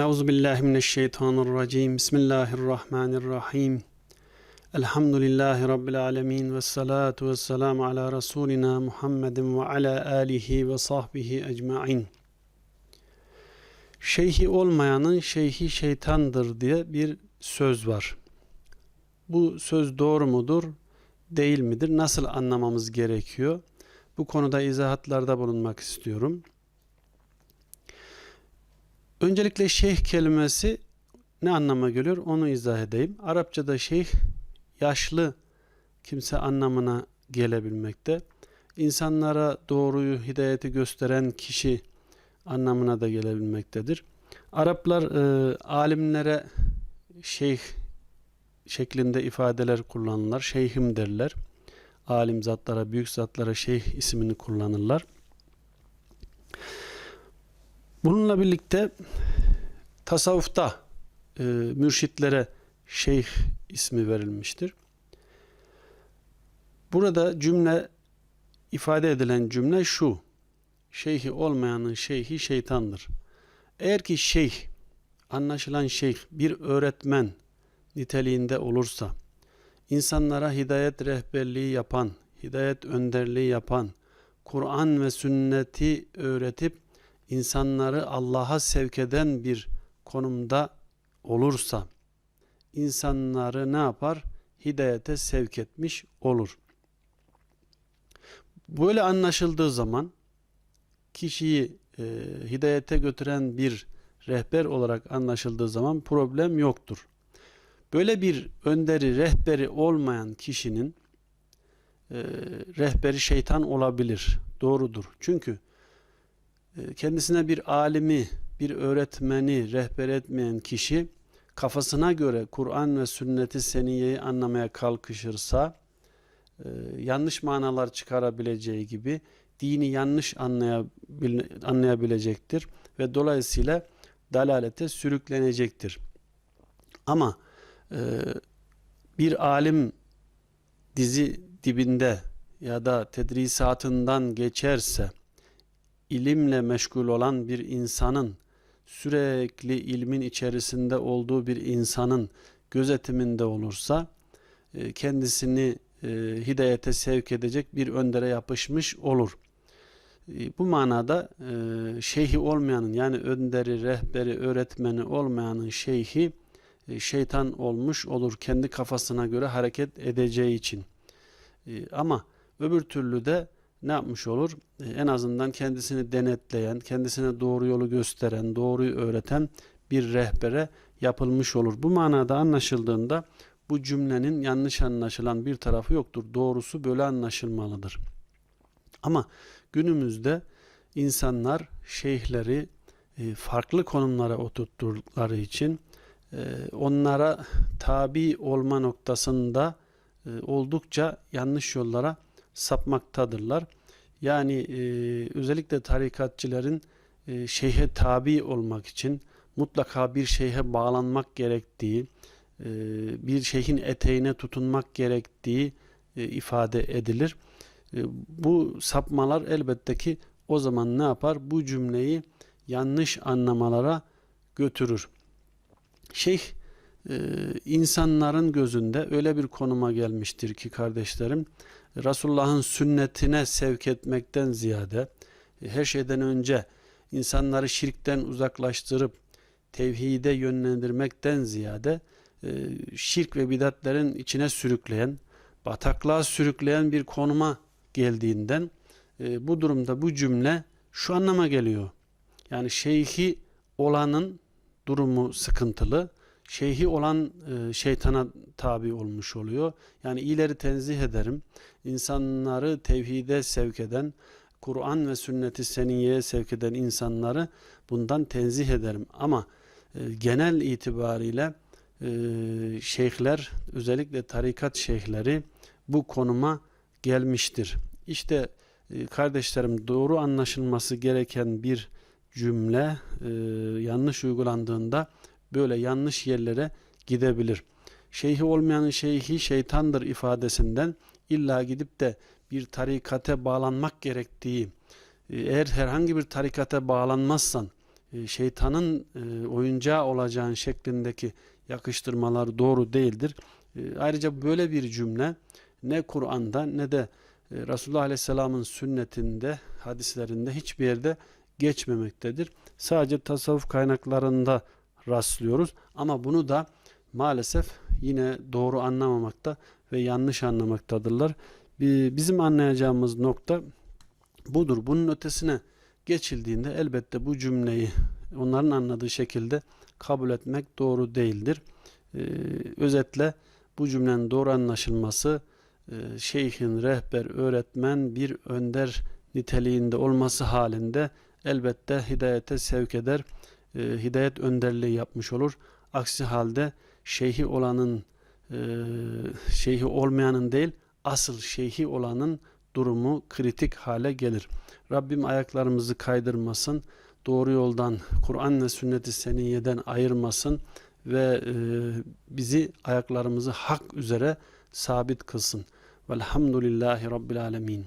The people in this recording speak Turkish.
Euzu billahi mineşşeytanirracim. Bismillahirrahmanirrahim. Elhamdülillahi rabbil alamin ve salatu vesselamu ala rasulina Muhammedin ve ala alihi ve sahbihi ecmaîn. Şeyhi olmayanın şeyhi şeytandır diye bir söz var. Bu söz doğru mudur, değil midir? Nasıl anlamamız gerekiyor? Bu konuda izahatlarda bulunmak istiyorum. Öncelikle şeyh kelimesi ne anlama geliyor onu izah edeyim. Arapçada şeyh yaşlı kimse anlamına gelebilmekte. İnsanlara doğruyu, hidayeti gösteren kişi anlamına da gelebilmektedir. Araplar e, alimlere şeyh şeklinde ifadeler kullanırlar. Şeyhim derler. Alim zatlara, büyük zatlara şeyh ismini kullanırlar. Bununla birlikte tasavvufta e, mürşitlere şeyh ismi verilmiştir. Burada cümle ifade edilen cümle şu. Şeyhi olmayanın şeyhi şeytandır. Eğer ki şeyh, anlaşılan şeyh bir öğretmen niteliğinde olursa, insanlara hidayet rehberliği yapan, hidayet önderliği yapan, Kur'an ve sünneti öğretip insanları Allah'a sevk eden bir konumda olursa insanları ne yapar? Hidayete sevk etmiş olur. Böyle anlaşıldığı zaman kişiyi e, hidayete götüren bir rehber olarak anlaşıldığı zaman problem yoktur. Böyle bir önderi, rehberi olmayan kişinin e, rehberi şeytan olabilir. Doğrudur. Çünkü kendisine bir alimi, bir öğretmeni rehber etmeyen kişi kafasına göre Kur'an ve sünneti seniyeyi anlamaya kalkışırsa e, yanlış manalar çıkarabileceği gibi dini yanlış anlayabilecektir ve dolayısıyla dalalete sürüklenecektir. Ama e, bir alim dizi dibinde ya da tedrisatından geçerse ilimle meşgul olan bir insanın sürekli ilmin içerisinde olduğu bir insanın gözetiminde olursa e, kendisini e, hidayete sevk edecek bir öndere yapışmış olur. E, bu manada şeyhi olmayanın yani önderi, rehberi, öğretmeni olmayanın şeyhi şeytan olmuş olur kendi kafasına göre hareket edeceği için. Ama öbür türlü de ne yapmış olur? E, en azından kendisini denetleyen, kendisine doğru yolu gösteren, doğruyu öğreten bir rehbere yapılmış olur. Bu manada anlaşıldığında bu cümlenin yanlış anlaşılan bir tarafı yoktur. Doğrusu böyle anlaşılmalıdır. Ama günümüzde insanlar şeyhleri e, farklı konumlara oturttukları için e, onlara tabi olma noktasında oldukça yanlış yollara sapmaktadırlar. Yani e, özellikle tarikatçilerin e, şeyhe tabi olmak için mutlaka bir şeyhe bağlanmak gerektiği, e, bir şeyhin eteğine tutunmak gerektiği e, ifade edilir. E, bu sapmalar elbette ki o zaman ne yapar? Bu cümleyi yanlış anlamalara götürür. Şeyh e, insanların gözünde öyle bir konuma gelmiştir ki kardeşlerim, Resulullah'ın sünnetine sevk etmekten ziyade her şeyden önce insanları şirkten uzaklaştırıp tevhide yönlendirmekten ziyade e, şirk ve bidatlerin içine sürükleyen, bataklığa sürükleyen bir konuma geldiğinden e, bu durumda bu cümle şu anlama geliyor. Yani şeyhi olanın durumu sıkıntılı, şeyhi olan e, şeytana tabi olmuş oluyor. Yani iyileri tenzih ederim. İnsanları tevhide sevk eden, Kur'an ve sünneti seniyeye sevk eden insanları bundan tenzih ederim. Ama e, genel itibariyle e, şeyhler, özellikle tarikat şeyhleri bu konuma gelmiştir. İşte kardeşlerim doğru anlaşılması gereken bir cümle yanlış uygulandığında böyle yanlış yerlere gidebilir. Şeyhi olmayanın şeyhi şeytandır ifadesinden illa gidip de bir tarikate bağlanmak gerektiği, e, eğer herhangi bir tarikate bağlanmazsan e, şeytanın e, oyuncağı olacağın şeklindeki yakıştırmalar doğru değildir. Ayrıca böyle bir cümle ne Kur'an'da ne de Resulullah Aleyhisselam'ın sünnetinde, hadislerinde hiçbir yerde geçmemektedir. Sadece tasavvuf kaynaklarında rastlıyoruz ama bunu da maalesef yine doğru anlamamakta ve yanlış anlamaktadırlar. Bi- Bizim anlayacağımız nokta budur. Bunun ötesine geçildiğinde elbette bu cümleyi onların anladığı şekilde kabul etmek doğru değildir. Ee, özetle bu cümlenin doğru anlaşılması e, şeyhin, rehber, öğretmen, bir önder niteliğinde olması halinde elbette hidayete sevk eder. E, hidayet önderliği yapmış olur. Aksi halde şeyhi olanın e, şeyhi olmayanın değil asıl şeyhi olanın durumu kritik hale gelir. Rabbim ayaklarımızı kaydırmasın, doğru yoldan Kur'an ve sünneti seniyeden ayırmasın ve e, bizi ayaklarımızı hak üzere sabit kılsın. Velhamdülillahi Rabbil Alemin.